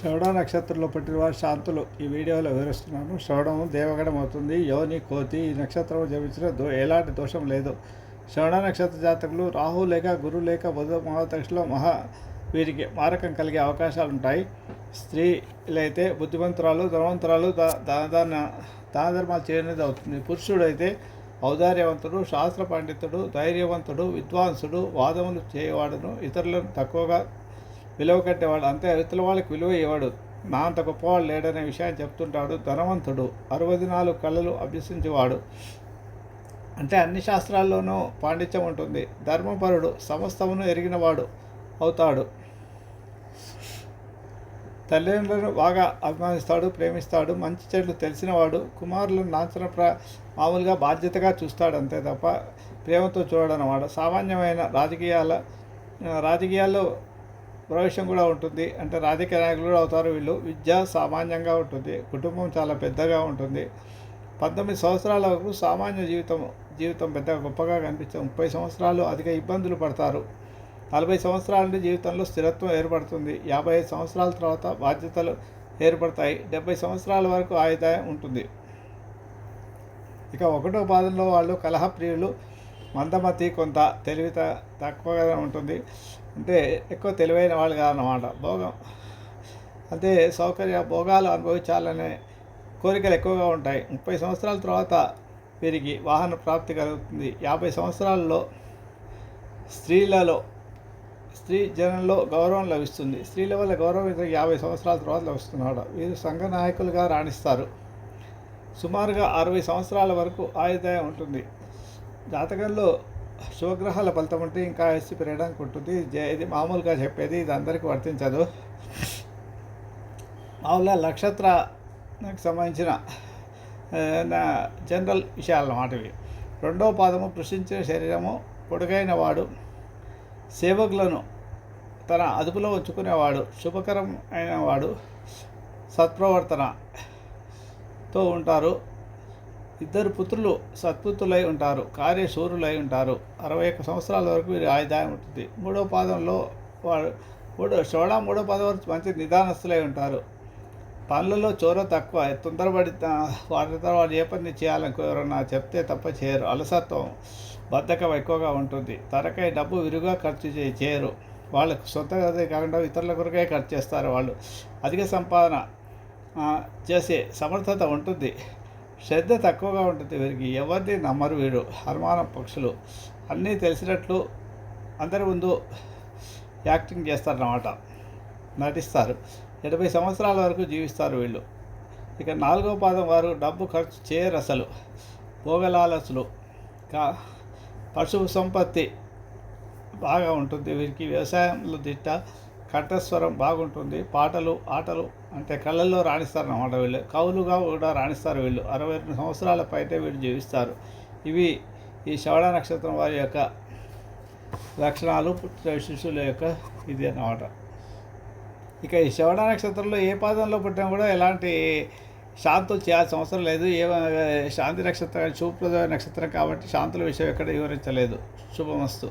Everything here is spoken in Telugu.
శ్రవణ నక్షత్రంలో పుట్టిన వారు శాంతులు. ఈ వీడియోలో వివరిస్తున్నాను. శ్రవణము దేవగణం అవుతుంది. యోని కోతి ఈ నక్షత్రం జపించిన దో ఎలాంటి దోషం లేదు. శ్రవణ నక్షత్ర జాతకులు రాహు లేక గురు లేక బుధ మహాదక్షలో మహా వీరికి మారకం కలిగే అవకాశాలు ఉంటాయి. స్త్రీలైతే బుద్ధిమంతురాలు ధనవంతురాలు దా- దాన దాన ధర్మాలు చేయనిది అవుతుంది. పురుషుడైతే ఔదార్యవంతుడు శాస్త్ర పండితుడు ధైర్యవంతుడు విద్వాంసుడు వాదములు చేయవాడును. ఇతరులను తక్కువగా విలువ కట్టేవాడు అంతే ఇతరుల వాళ్ళకి విలువ ఇవ్వడు. నా అంత గొప్పవాడు లేడనే విషయాన్ని చెప్తుంటాడు ధనవంతుడు అరవై నాలుగు కళలు అభ్యసించేవాడు. అంటే అన్ని శాస్త్రాల్లోనూ పాండిత్యం ఉంటుంది. ధర్మపరుడు సమస్తమును ఎరిగినవాడు అవుతాడు. తల్లిదండ్రులను బాగా అభిమానిస్తాడు ప్రేమిస్తాడు మంచి చెట్లు తెలిసినవాడు కుమారులను నాచన ప్ర మామూలుగా బాధ్యతగా చూస్తాడు అంతే తప్ప ప్రేమతో చూడడనమాట. సామాన్యమైన రాజకీయాల రాజకీయాల్లో ప్రవేశం కూడా ఉంటుంది. అంటే రాజకీయ నాయకులు కూడా అవుతారు వీళ్ళు. విద్య సామాన్యంగా ఉంటుంది. కుటుంబం చాలా పెద్దగా ఉంటుంది. పంతొమ్మిది సంవత్సరాల వరకు సామాన్య జీవితం జీవితం పెద్దగా గొప్పగా కనిపిస్తుంది ముప్పై సంవత్సరాలు అధిక ఇబ్బందులు పడతారు. నలభై సంవత్సరాల నుండి జీవితంలో స్థిరత్వం ఏర్పడుతుంది. యాభై ఐదు సంవత్సరాల తర్వాత బాధ్యతలు ఏర్పడతాయి. డెబ్బై సంవత్సరాల వరకు ఆయుధాయం ఉంటుంది. ఇక ఒకటో పాదంలో వాళ్ళు కలహప్రియులు మందమతి కొంత తెలివిత తక్కువగా ఉంటుంది. అంటే ఎక్కువ తెలివైన వాళ్ళు కాదన్నమాట. భోగం. అంటే సౌకర్య భోగాలు అనుభవించాలనే కోరికలు ఎక్కువగా ఉంటాయి. ముప్పై సంవత్సరాల తర్వాత వీరికి వాహన ప్రాప్తి కలుగుతుంది. యాభై సంవత్సరాల్లో స్త్రీలలో స్త్రీ జనంలో గౌరవం లభిస్తుంది. స్త్రీల వల్ల గౌరవం ఇతనికి యాభై సంవత్సరాల తర్వాత లభిస్తున్నాడు వీరు సంఘ నాయకులుగా రాణిస్తారు. సుమారుగా అరవై సంవత్సరాల వరకు ఆయుధాయం ఉంటుంది. జాతకంలో శుభగ్రహాల ఫలితం ఉంటే ఇంకా ఎస్సీ పెరగడానికి ఉంటుంది. ఇది మామూలుగా చెప్పేది ఇది అందరికీ వర్తించదు. మామూలుగా నక్షత్రానికి సంబంధించిన జనరల్ విషయాలన్నమాట ఇవి. రెండవ పాదము కృషించిన శరీరము పొడుగైన వాడు సేవకులను తన అదుపులో ఉంచుకునేవాడు శుభకరం అయిన వాడు సత్ప్రవర్తనతో ఉంటారు. ఇద్దరు పుత్రులు సత్పుత్రులై ఉంటారు కార్యశూరులై ఉంటారు. అరవై ఒక్క సంవత్సరాల వరకు వీరి ఆయుధాయం ఉంటుంది. మూడో పాదంలో వాడు మూడో షోడా మూడో పాదం వరకు మంచి నిదానస్తులై ఉంటారు. పనులలో చోర తక్కువ తొందరపడి వాటి తర్వాత ఏ పని చేయాలని ఎవరన్నా చెప్తే తప్ప చేయరు. అలసత్వం బద్ధకం ఎక్కువగా ఉంటుంది. తరకై డబ్బు విరుగా ఖర్చు చేయరు. వాళ్ళకు సొంతగా అదే కాకుండా ఇతరుల కొరకే ఖర్చు చేస్తారు. వాళ్ళు అధిక సంపాదన చేసే సమర్థత ఉంటుంది. శ్రద్ధ తక్కువగా ఉంటుంది వీరికి. ఎవరిని నమ్మరు వీడు. అనుమానం పక్షులు. అన్నీ తెలిసినట్లు అందరి ముందు యాక్టింగ్ చేస్తారన్నమాట. నటిస్తారు. ఎనభై సంవత్సరాల వరకు జీవిస్తారు వీళ్ళు. ఇక నాలుగో పాదం వారు డబ్బు ఖర్చు చేయరు అసలు. భోగలాలసులు. కా పశు సంపత్తి బాగా ఉంటుంది వీరికి. వ్యవసాయంలో దిట్ట కంఠస్వరం బాగుంటుంది. పాటలు ఆటలు అంటే కళ్ళల్లో రాణిస్తారు అన్నమాట వీళ్ళు. కవులుగా కూడా రాణిస్తారు వీళ్ళు. అరవై రెండు సంవత్సరాల పైటే వీళ్ళు జీవిస్తారు. ఇవి ఈ శ్రవణ నక్షత్రం వారి యొక్క లక్షణాలు పుట్టిన శిశువుల యొక్క ఇది అన్నమాట. ఇక ఈ శ్రవణ నక్షత్రంలో ఏ పాదంలో పుట్టినా కూడా ఎలాంటి శాంతులు చేయాల్సిన అవసరం లేదు. ఏ శాంతి నక్షత్రం శుభప్రద నక్షత్రం కాబట్టి శాంతుల విషయం ఎక్కడ వివరించలేదు. శుభమస్తు.